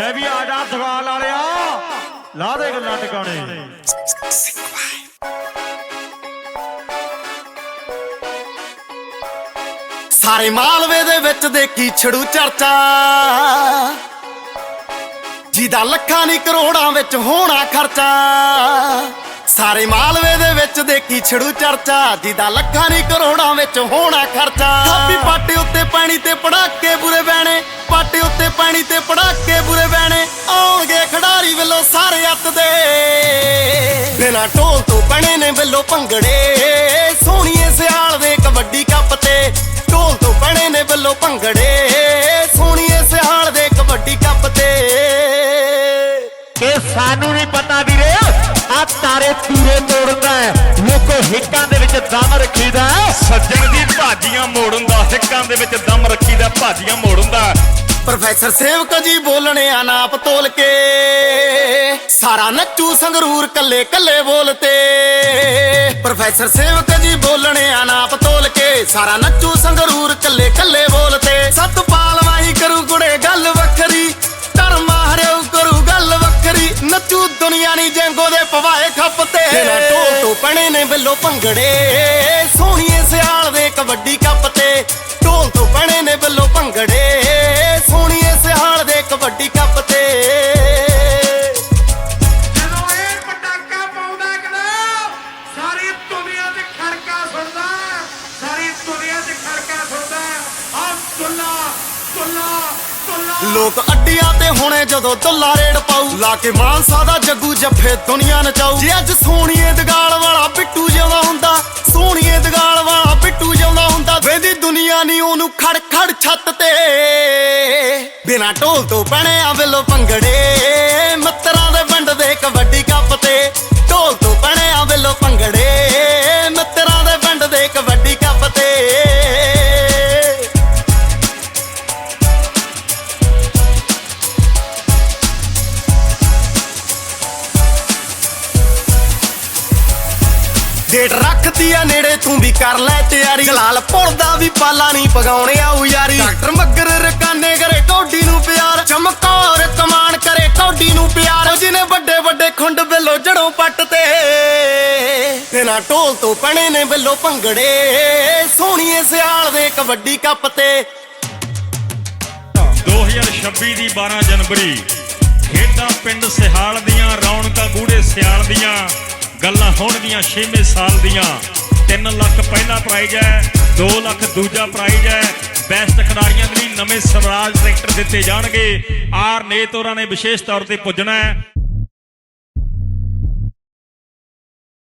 ਲੈ ਵੀ ਆ ਜਾ ਦੁਕਾਨ ਵਾਲਿਆ। ਲਾ ਦੇ ਗੱਲਾਂ ਟਿਕਾਣੇ। ਸਾਰੇ ਮਾਲਵੇ ਦੇ ਵਿੱਚ ਦੇਖੀ ਛੜੂ ਚਰਚਾ। ਜਿਹਦਾ ਲੱਖਾਂ ਨਹੀਂ ਕਰੋੜਾਂ ਵਿੱਚ ਹੋਣਾ ਖਰਚਾ। ਸਾਰੇ ਮਾਲਵੇ ਦੇ ਵਿੱਚ ਦੇਖੀ ਛੜੂ ਚਰਚਾ ਜਿਹਦਾ ਲੱਖਾਂ ਨਹੀਂ ਕਰੋੜਾਂ ਵਿੱਚ ਹੋਣਾ ਖਰਚਾ। ਥਾਪੀ ਪਾਟੇ ਉੱਤੇ ਪਾਣੀ ਤੇ ਪੜਾਕੇ ਬੁਰੇ ਬਹਿਣੇ ਪਾਟੇ ਉੱਤੇ ਪਾਣੀ ਤੇ ਪੜਾਕੇ ਬੁਰੇ ਬਹਿਣੇ ਆਉਣਗੇ ਖਿਡਾਰੀ ਵੱਲੋਂ ਸਾਰੇ ਅੱਤ ਦੇ। ਬਿਨਾ ਢੋਲ ਤੋਂ ਬਣੇ ਨੇ ਵੱਲੋਂ ਭੰਗੜੇ ਸੋਹਣੀਏ ਸਿਆਲ ਦੇ ਕਬੱਡੀ ਕੱਪ ਤੇ ਢੋਲ ਤੋਂ ਬਣੇ ਨੇ ਵੱਲੋਂ ਭੰਗੜੇ। ਇਹ ਸਾਨੂੰ ਨਹੀਂ ਪਤਾ ਵੀਰੇ। ਆ ਤਾਰੇ ਤੀਰੇ ਤੋੜਦਾ ਹੈ। ਲੋਕੋ ਹਿੱਕਾਂ ਦੇ ਵਿੱਚ ਦਮ ਰੱਖੀਦਾ। ਸੱਜਣ ਦੀ ਭਾਜੀਆਂ ਮੋੜਨ ਦਾ ਹਿੱਕਾਂ ਦੇ ਵਿੱਚ ਦਮ ਰੱਖੀਦਾ ਭਾਜੀਆਂ ਮੋੜਨ ਦਾ। ਪ੍ਰੋਫੈਸਰ ਸੇਵਕ ਜੀ ਬੋਲਣੇ ਆ ਨਾਪ ਤੋਲ ਕੇ। ਸਾਰਾ ਨੱਚੂ ਸੰਗਰੂਰ ਕੱਲੇ ਕੱਲੇ ਬੋਲਤੇ ਪ੍ਰੋਫੈਸਰ ਸੇਵਕ ਜੀ ਬੋਲਣੇ ਆ ਨਾਪ ਤੋਲ ਕੇ। ਸਾਰਾ ਨੱਚੂ ਸੰਗਰੂਰ ਕੱਲੇ ਕੱਲੇ ਬੋਲਤੇ ਸਤਪਾਲ ਵਾਹੀ ਕਰੂ ਗੁੜੇ ਗੱਲ ਵੱਖਰੀ। ਧਰਮਾ ਦੁਨੀਆ ਨਹੀਂ ਜੰਗੋ ਦੇ ਪਵਾਏ ਖੱਪ ਤੇ ਢੋਲ ਤੋਂ ਪਣੇ ਨੇ ਵੱਲੋਂ ਭੰਗੜੇ। ਸੋਹਣੀਏ ਸਿਆਲ ਦੇ ਕਬੱਡੀ ਕੱਪ ਤੇ। ਢੋਲ ਤੋਂ ਪਣੇ ਨੇ ਵੱਲੋਂ ਭੰਗੜੇ। ਲੋਕ ਅੱਡੀਆਂ ਤੇ ਹੁਣੇ ਜਦੋਂ ਦੁੱਲਾ ਰੇਡ ਪਾਉ ਲਾ ਕੇ ਮਾਨਸਾ ਦਾ ਜੱਗੂ ਜੱਫੇ ਦੁਨੀਆ ਨਚਾਉ ਜੇ ਅੱਜ ਸੋਹਣੀਏ ਦਗਾਲ ਵਾਲਾ ਬਿੱਟੂ ਜਿਉਂਦਾ ਹੁੰਦਾ, ਸੋਹਣੀਏ ਦਗਾਲ ਵਾਲਾ ਬਿੱਟੂ ਜਿਉਂਦਾ ਹੁੰਦਾ, ਵੇਂਦੀ ਦੁਨੀਆ ਨਹੀਂ ਉਹਨੂੰ ਖੜ ਖੜ ਛੱਤ ਤੇ। ਬਿਨਾ ਢੋਲ ਤੋਂ ਬਣਿਆ ਵੇਲੋ ਭੰਗੜੇ ਡੇਟ ਰੱਖਦੀ ਆ ਨੇੜੇ, ਤੂੰ ਵੀ ਕਰ ਲੈ ਤਿਆਰੀ। ਜਲਾਲਪੁਰ ਦਾ ਵੀ ਪਾਲਾ ਨਹੀਂ ਪਗਾਉਣੇ ਆਉ ਯਾਰੀ। ਡਾਕਟਰ ਮੱਗਰ ਰਕਾਨੇ ਕਰੇ ਕੌਡੀ ਨੂੰ ਪਿਆਰ। ਚਮਕੌਰ ਕਮਾਨ ਕਰੇ ਕੌਡੀ ਨੂੰ ਪਿਆਰ। ਜਿਹਨੇ ਵੱਡੇ ਵੱਡੇ ਖੁੰਡ ਵੱਲੋਂ ਜੜੋਂ ਪੱਟ ਤੇ ਬਿਨਾ ਢੋਲ ਤੋਂ ਪਣੇ ਨੇ ਵੱਲੋਂ ਭੰਗੜੇ। ਸੋਹਣੀਏ ਸਿਆਲ ਦੇ ਕਬੱਡੀ ਕੱਪ ਤੇ। 2026 ਦੀ 12 ਜਨਵਰੀ, ਖੇਡਾਂ ਪਿੰਡ ਸਿਹਾਲ ਦੀਆਂ, ਰੌਣਕਾਂ ਗੂੜੇ ਸਿਆਲ ਦੀਆਂ। ਗੱਲਾਂ ਹੋਣਗੀਆਂ 6ਵੇਂ ਸਾਲ ਦੀਆਂ। 3 ਲੱਖ ਪਹਿਲਾ ਪ੍ਰਾਈਜ਼ ਹੈ 2 ਲੱਖ ਦੂਜਾ ਪ੍ਰਾਈਜ਼ ਹੈ। ਬੈਸਟ ਖਿਡਾਰੀਆਂ ਦੇ ਲਈ ਨਵੇਂ ਸਵਰਾਜ ਟਰੈਕਟਰ ਦਿੱਤੇ ਜਾਣਗੇ। ਆਰ ਨੇਤ ਹੋਰਾਂ ਨੇ ਵਿਸ਼ੇਸ਼ ਤੌਰ ਤੇ ਪੁੱਜਣਾ ਹੈ।